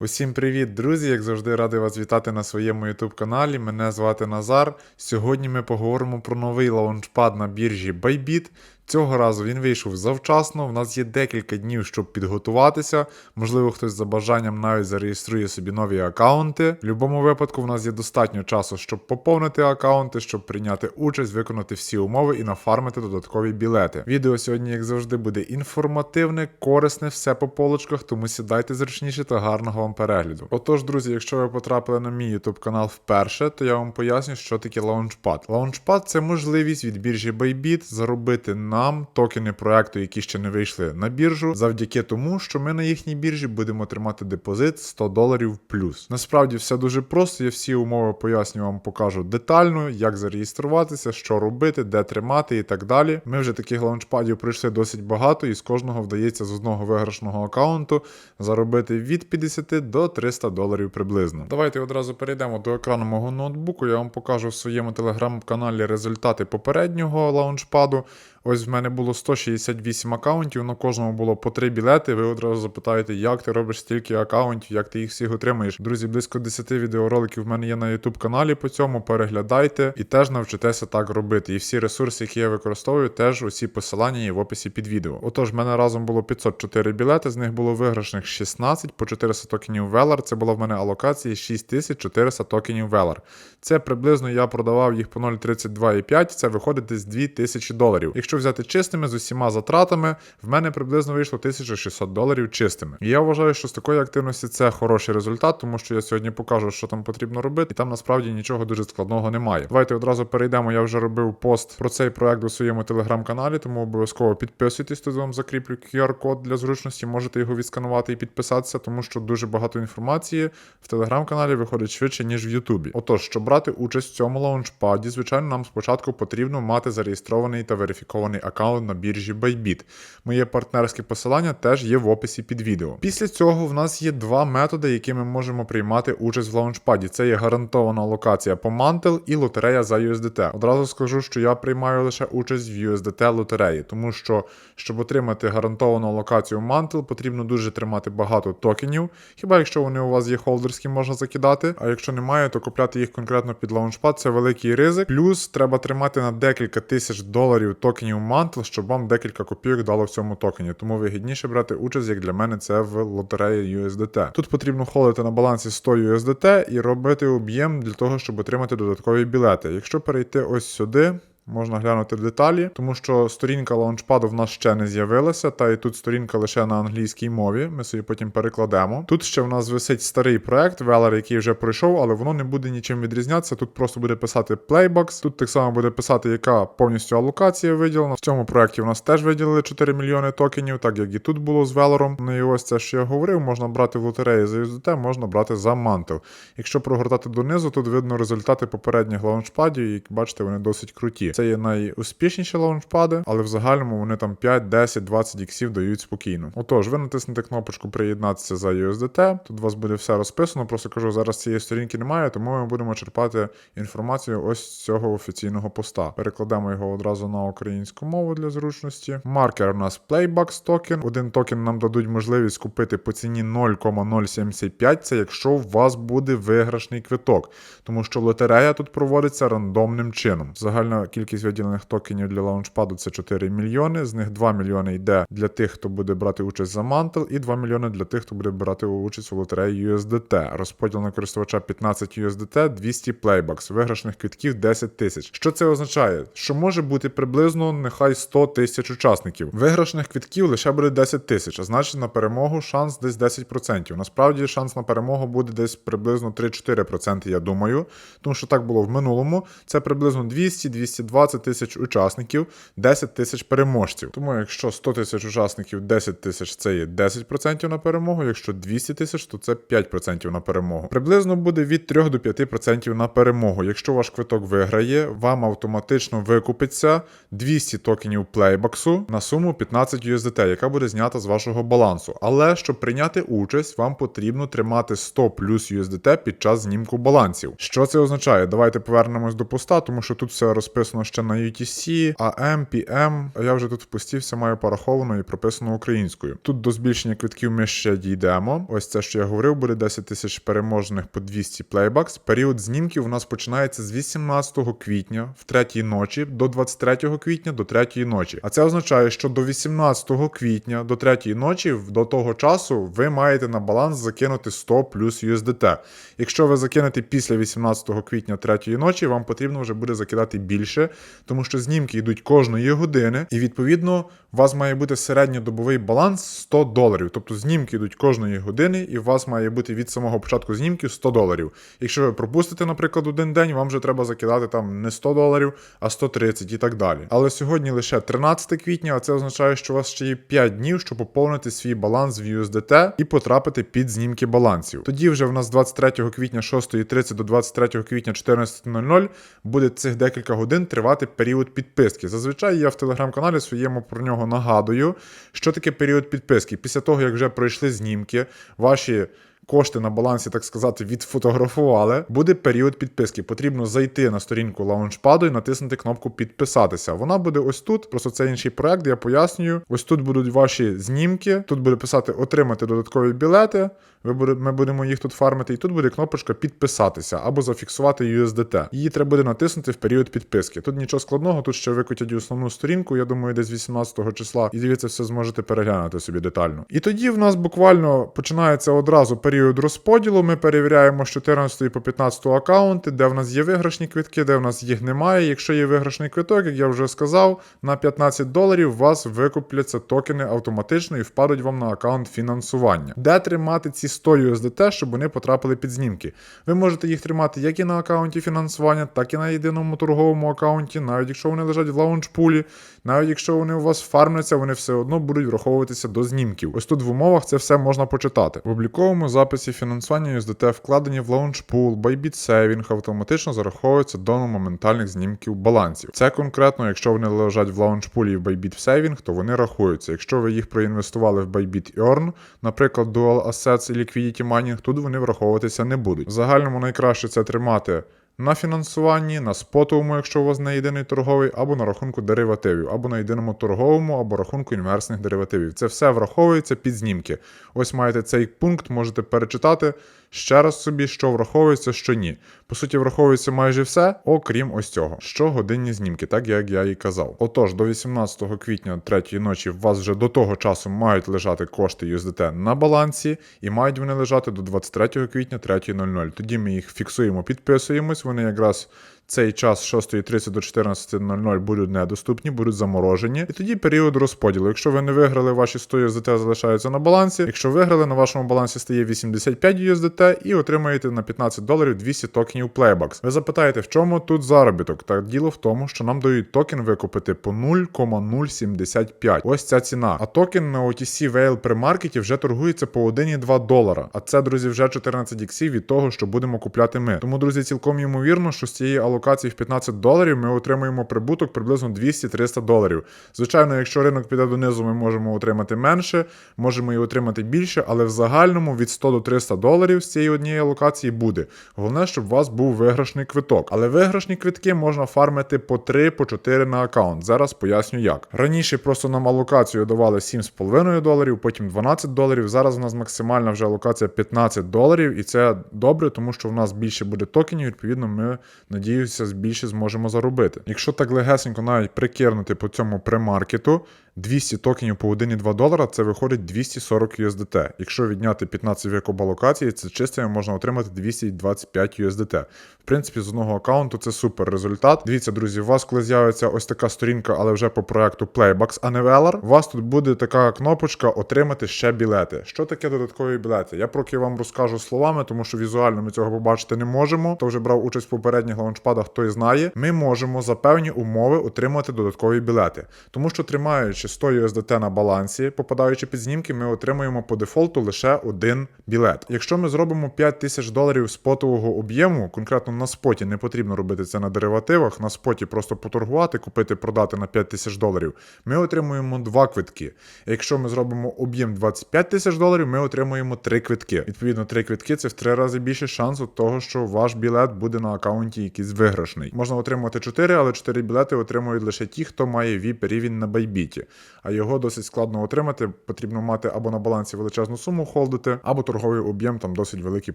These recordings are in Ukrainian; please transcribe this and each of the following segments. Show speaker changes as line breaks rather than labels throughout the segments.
Усім привіт, друзі! Як завжди, радий вас вітати на своєму YouTube каналі. Мене звати Назар. Сьогодні ми поговоримо про новий лаунчпад на біржі Bybit. Цього разу він вийшов завчасно. В нас є декілька днів, щоб підготуватися. Можливо, хтось за бажанням навіть зареєструє собі нові аккаунти. В будь-якому випадку, в нас є достатньо часу, щоб поповнити аккаунти, щоб прийняти участь, виконати всі умови і нафармити додаткові білети. Відео сьогодні, як завжди, буде інформативне, корисне, все по полочках, тому сідайте зручніше та гарного вам перегляду. Отож, друзі, якщо ви потрапили на мій YouTube канал вперше, то я вам поясню, що таке лаунчпад. Лаунчпад це можливість від біржі Bybit заробити нам токени проекту, які ще не вийшли на біржу, завдяки тому, що ми на їхній біржі будемо тримати депозит 100 доларів плюс. Насправді все дуже просто. Я всі умови поясню вам покажу детально, як зареєструватися, що робити, де тримати і так далі. Ми вже таких лаунчпадів пройшли досить багато, і з кожного вдається з одного виграшного аккаунту заробити від 50 до 300 доларів приблизно. Давайте одразу перейдемо до екрану мого ноутбуку. Я вам покажу в своєму телеграм-каналі результати попереднього лаунчпаду. Ось в мене було 168 аккаунтів, на кожному було по 3 білети. Ви одразу запитаєте, як ти робиш стільки аккаунтів, як ти їх всіх отримаєш. Друзі, близько 10 відеороликів в мене є на YouTube каналі по цьому. Переглядайте і теж навчитеся так робити. І всі ресурси, які я використовую, теж усі посилання є в описі під відео. Отож, в мене разом було 504 білети, з них було виграшних 16 по 400 токенів Velar. Це була в мене алокації 6400 токенів Velar. Це приблизно я продавав їх по 0,32,5, це виходить десь 2000 доларів. Якщо взяти чистими з усіма затратами, в мене приблизно вийшло 1600 доларів чистими. І я вважаю, що з такої активності це хороший результат, тому що я сьогодні покажу, що там потрібно робити, і там насправді нічого дуже складного немає. Давайте одразу перейдемо. Я вже робив пост про цей проект у своєму телеграм-каналі, тому обов'язково підписуйтесь, тут вам закріплю QR-код для зручності, можете його відсканувати і підписатися, тому що дуже багато інформації в телеграм-каналі виходить швидше, ніж в Ютубі. Отож, щоб брати участь в цьому лаунчпаді, звичайно, нам спочатку потрібно мати зареєстрований та верифікований аккаунт на біржі Bybit. Моє партнерське посилання теж є в описі під відео. Після цього в нас є два методи, які ми можемо приймати участь в лаунчпаді. Це є гарантована локація по Mantle і лотерея за USDT. Одразу скажу, що я приймаю лише участь в USDT лотереї, тому що щоб отримати гарантовану локацію Mantle, потрібно дуже тримати багато токенів. Хіба якщо вони у вас є холдерські, можна закидати. А якщо немає, то купляти їх конкретно під лаунчпад це великий ризик. Плюс треба тримати на декілька тисяч доларів токенів мантл, щоб вам декілька копійок дало в цьому токені. Тому вигідніше брати участь, як для мене, це в лотереї USDT. Тут потрібно холити на балансі 100 USDT і робити об'єм для того, щоб отримати додаткові білети. Якщо перейти ось сюди. Можна глянути деталі, тому що сторінка лаунчпаду в нас ще не з'явилася, та і тут сторінка лише на англійській мові. Ми собі потім перекладемо. Тут ще в нас висить старий проект Velar, який вже пройшов, але воно не буде нічим відрізнятися. Тут просто буде писати Playbox. Тут так само буде писати, яка повністю алокація виділена. В цьому проекті в нас теж виділили 4 мільйони токенів, так як і тут було з Velar. Ну і ось це, що я говорив, можна брати в лотереї за USDT, можна брати за Mantle. Якщо прогортати донизу, тут видно результати попередніх лаунчпадів, і бачите, вони досить круті. Це є найуспішніші лаунчпади, але в загальному вони там 5, 10, 20 іксів дають спокійно. Отож, ви натиснете кнопочку приєднатися за USDT. Тут у вас буде все розписано. Просто кажу, зараз цієї сторінки немає, тому ми будемо черпати інформацію ось з цього офіційного поста. Перекладемо його одразу на українську мову для зручності. Маркер у нас Playbox токен. Один токен нам дадуть можливість купити по ціні 0,075. Це якщо у вас буде виграшний квиток, тому що лотерея тут проводиться рандомним чином. Загальна кількість виділених токенів для лаунчпаду це 4 мільйони. З них 2 мільйони йде для тих, хто буде брати участь за Mantle, і 2 мільйони для тих, хто буде брати участь у лотереї USDT. Розподіл на користувача 15 USDT, 200 Playbacks, виграшних квитків 10 тисяч. Що це означає? Що може бути приблизно нехай 100 тисяч учасників. Виграшних квитків лише буде 10 тисяч, а значить на перемогу шанс десь 10%. Насправді шанс на перемогу буде десь приблизно 3-4%, я думаю. Тому що так було в минулому. Це приблизно 200-220 тисяч учасників, 10 тисяч переможців. Тому якщо 100 тисяч учасників, 10 тисяч це є 10% на перемогу. Якщо 200 тисяч, то це 5% на перемогу. Приблизно буде від 3 до 5% на перемогу. Якщо ваш квиток виграє, вам автоматично викупиться 200 токенів плейбаксу на суму 15 USDT, яка буде знята з вашого балансу. Але щоб прийняти участь, вам потрібно тримати 100 плюс USDT під час знімку балансів. Що це означає? Давайте повернемось до поста, тому що тут все розписано прописано ще на UTC, AM, PM. А я вже тут впустився, маю пораховано і прописано українською. Тут до збільшення квитків ми ще дійдемо. Ось це, що я говорив, буде 10 тисяч переможених по 200 плейбакс. Період знімків у нас починається з 18 квітня в третій ночі до 23 квітня до третьої ночі. А це означає, що до 18 квітня до третьої ночі до того часу ви маєте на баланс закинути 100 плюс USDT. Якщо ви закинете після 18 квітня третьої ночі, вам потрібно вже буде закидати більше, тому що знімки йдуть кожної години, і відповідно у вас має бути середньодобовий баланс 100 доларів. Тобто знімки йдуть кожної години, і у вас має бути від самого початку знімків 100 доларів. Якщо ви пропустите, наприклад, один день, вам вже треба закидати там не 100 доларів, а 130 і так далі. Але сьогодні лише 13 квітня, а це означає, що у вас ще є 5 днів, щоб поповнити свій баланс в USDT і потрапити під знімки балансів. Тоді вже в нас 23 квітня 6.30 до 23 квітня 14.00 буде цих декілька годин тривати період підписки. Зазвичай я в телеграм-каналі своєму про нього нагадую, що таке період підписки. Після того, як вже пройшли знімки, ваші. Кошти на балансі, так сказати, відфотографували. Буде період підписки. Потрібно зайти на сторінку лаунчпаду і натиснути кнопку підписатися. Вона буде ось тут. Просто це інший проект, я пояснюю. Ось тут будуть ваші знімки. Тут буде писати отримати додаткові білети. Ми будемо їх тут фармити, і тут буде кнопочка підписатися або зафіксувати USDT. Її треба буде натиснути в період підписки. Тут нічого складного, тут ще викотять основну сторінку. Я думаю, десь 18 числа, і дивіться, все зможете переглянути собі детально. І тоді в нас буквально починається одразу період розподілу. Ми перевіряємо з 14 по 15 аккаунти, де в нас є виграшні квитки, де в нас їх немає. Якщо є виграшний квиток, як я вже сказав, на 15 доларів у вас викупляться токени автоматично і впадуть вам на аккаунт фінансування. Де тримати ці 100 USDT, щоб вони потрапили під знімки? Ви можете їх тримати як і на аккаунті фінансування, так і на єдиному торговому аккаунті, навіть якщо вони лежать в лаунчпулі, навіть якщо вони у вас фармляться, вони все одно будуть враховуватися до знімків. Ось тут в умовах це все можна почитати. В обліковому записі фінансування USDT вкладені в лаунчпул, Bybit Saving автоматично зараховуються до моментальних знімків балансів. Це конкретно, якщо вони лежать в лаунчпулі і в Bybit Saving, то вони рахуються. Якщо ви їх проінвестували в Bybit Earn, наприклад, Dual Assets і Liquidity Mining, тут вони враховуватися не будуть. В загальному найкраще це тримати на фінансуванні, на спотовому, якщо у вас не єдиний торговий, або на рахунку деривативів, або на єдиному торговому, або рахунку інверсних деривативів. Це все враховується під знімки. Ось маєте цей пункт, можете перечитати ще раз собі, що враховується, що ні. По суті, враховується майже все, окрім ось цього. Щогодинні знімки, так як я і казав. Отож, до 18 квітня третьої ночі у вас вже до того часу мають лежати кошти USDT на балансі, і мають вони лежати до 23 квітня 3.00. Тоді ми їх фіксуємо, підписуємось. Вони якраз цей час з 6.30 до 14.00 будуть недоступні, будуть заморожені. І тоді період розподілу. Якщо ви не виграли, ваші 100 USDT залишаються на балансі. Якщо виграли, на вашому балансі стає 85 USDT і отримаєте на 15 доларів 200 токенів Playbox. Ви запитаєте, в чому тут заробіток? Так діло в тому, що нам дають токен викупити по 0,075. Ось ця ціна. А токен на OTC Whale при маркеті вже торгується по 1,2 долара. А це, друзі, вже 14 іксів від того, що будемо купляти ми. Тому, друзі, цілком ймовірно, що з цієї алокації в 15 доларів ми отримаємо прибуток приблизно 200-300 доларів. Звичайно, якщо ринок піде донизу, ми можемо отримати менше, можемо і отримати більше, але в загальному від 100 до 300 доларів з цієї однієї алокації буде. Головне, щоб у вас був виграшний квиток. Але виграшні квитки можна фармити по 3, по 4 на аккаунт. Зараз поясню як. Раніше просто нам алокацію давали 7,5 доларів, потім 12 доларів. Зараз у нас максимальна вже алокація 15 доларів, і це добре, тому що в нас більше буде токенів. Відповідно, ми надіюся, більше зможемо заробити. Якщо так легесенько навіть прикернути по цьому премаркету, 200 токенів по 1,2 долара це виходить 240 USDT. Якщо відняти 15 викоп алокації, це чисто можна отримати 225 USDT. В принципі, з одного аккаунту це супер результат. Дивіться, друзі, у вас, коли з'явиться ось така сторінка, але вже по проекту Playbox, а не Velar, у вас тут буде така кнопочка Отримати ще білети. Що таке додаткові білети? Я поки вам розкажу словами, тому що візуально ми цього побачити не можемо. Хто вже брав участь в попередніх лаунчпадах, той знає. Ми можемо за певні умови отримати додаткові білети, тому що тримаючи залишивши 100 USDT на балансі, попадаючи під знімки, ми отримуємо по дефолту лише один білет. Якщо ми зробимо 5 тисяч доларів спотового об'єму, конкретно на споті не потрібно робити це на деривативах, на споті просто поторгувати, купити, продати на 5 тисяч доларів, ми отримуємо два квитки. Якщо ми зробимо об'єм 25 тисяч доларів, ми отримуємо три квитки. Відповідно, три квитки це в три рази більше шансу того, що ваш білет буде на аккаунті якийсь виграшний. Можна отримати 4, але 4 білети отримують лише ті, хто має VIP рівень на байбіті. А його досить складно отримати. Потрібно мати або на балансі величезну суму холдити, або торговий об'єм там досить великий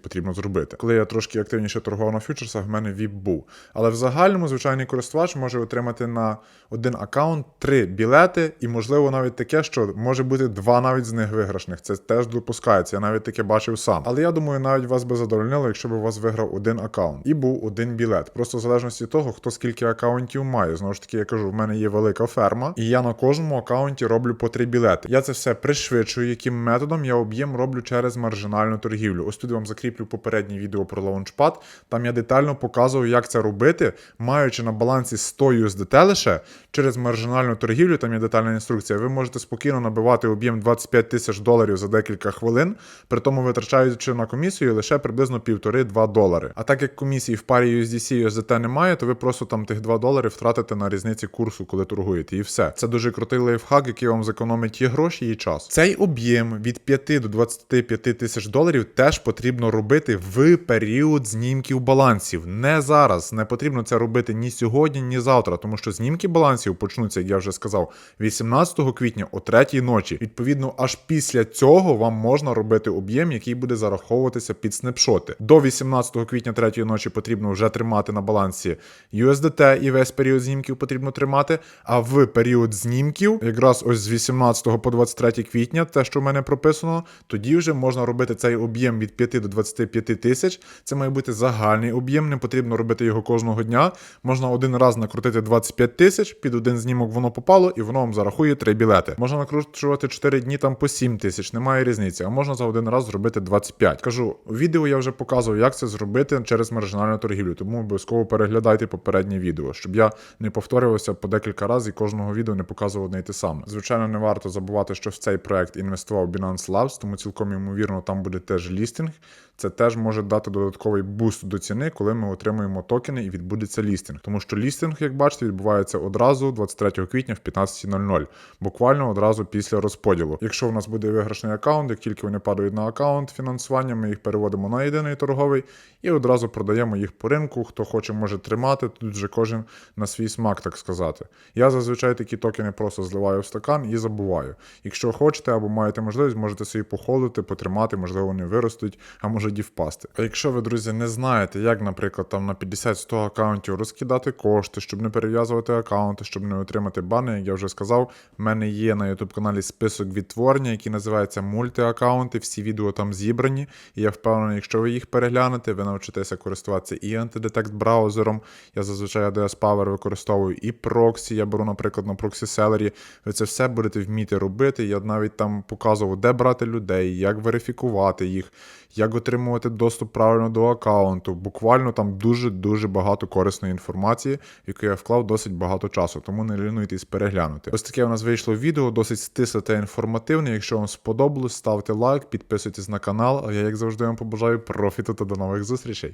потрібно зробити. Коли я трошки активніше торгував на фьючерсах, в мене VIP був. Але в загальному звичайний користувач може отримати на один аккаунт три білети, і можливо навіть таке, що може бути два навіть з них виграшних. Це теж допускається. Я навіть таке бачив сам. Але я думаю, навіть вас би задовольнило, якщо б у вас виграв один аккаунт і був один білет. Просто в залежності того, хто скільки аккаунтів має. Знову ж таки, я кажу, в мене є велика ферма, і я на кожному аккаунті роблю по три білети. Я це все пришвидшую, яким методом я об'єм роблю через маржинальну торгівлю. Ось тут вам закріплю попереднє відео про лаунчпад. Там я детально показував, як це робити, маючи на балансі 100 USDT лише через маржинальну торгівлю. Там є детальна інструкція. Ви можете спокійно набивати об'єм 25 тисяч доларів за декілька хвилин, при тому витрачаючи на комісію лише приблизно 1,5-2 долари. А так як комісії в парі USDC і USDT немає, то ви просто там тих 2 долари втратите на різниці курсу, коли торгуєте, і все. Це дуже крутий лайфхак, який вам зекономить і гроші, і час. Цей об'єм від 5 до 25 тисяч доларів теж потрібно робити в період знімків балансів. Не зараз. Не потрібно це робити ні сьогодні, ні завтра, тому що знімки балансів почнуться, як я вже сказав, 18 квітня о 3 ночі. Відповідно, аж після цього вам можна робити об'єм, який буде зараховуватися під снапшоти. До 18 квітня 3 ночі потрібно вже тримати на балансі USDT і весь період знімків потрібно тримати. А в період знімків, якраз ось з 18 по 23 квітня, те, що в мене прописано, тоді вже можна робити цей об'єм від 5 до 25 тисяч. Це має бути загальний об'єм, не потрібно робити його кожного дня. Можна один раз накрутити 25 тисяч, під один знімок воно попало, і воно вам зарахує 3 білети. Можна накручувати 4 дні там по 7 тисяч, немає різниці. А можна за один раз зробити 25. Кажу, у відео я вже показував, як це зробити через маржинальну торгівлю, тому обов'язково переглядайте попереднє відео, щоб я не повторювався по декілька разів і кожного відео не показував одне й те саме. Звичайно, не варто забувати, що в цей проект інвестував Binance Labs, тому цілком ймовірно там буде теж лістинг. Це теж може дати додатковий буст до ціни, коли ми отримуємо токени і відбудеться лістинг. Тому що лістинг, як бачите, відбувається одразу 23 квітня в 15.00, буквально одразу після розподілу. Якщо в нас буде виграшний аккаунт, як тільки вони падають на аккаунт фінансування, ми їх переводимо на єдиний торговий і одразу продаємо їх по ринку. Хто хоче, може тримати. Тут вже кожен на свій смак, так сказати. Я зазвичай такі токени просто зливаю в стакан і забуваю. Якщо хочете або маєте можливість, можете собі походити, потримати, можливо, вони виростуть, а може і впасти. А якщо ви, друзі, не знаєте, як, наприклад, там на 50-100 аккаунтів розкидати кошти, щоб не перев'язувати аккаунти, щоб не отримати бани, як я вже сказав, в мене є на YouTube каналі список відтворення, який називається мультиаккаунти. Всі відео там зібрані. І я впевнений, якщо ви їх переглянете, ви навчитеся користуватися і антидетект браузером. Я зазвичай ADS Power використовую і проксі. Я беру, наприклад, на проксі селері. Ви це все будете вміти робити. Я навіть там показував, де брати людей, як верифікувати їх, як отримувати доступ правильно до аккаунту. Буквально там дуже-дуже багато корисної інформації, яку я вклав досить багато часу, тому не лінуйтесь переглянути. Ось таке у нас вийшло відео, досить стисле та інформативне. Якщо вам сподобалось, ставте лайк, підписуйтесь на канал. А я, як завжди, вам побажаю профіту та до нових зустрічей.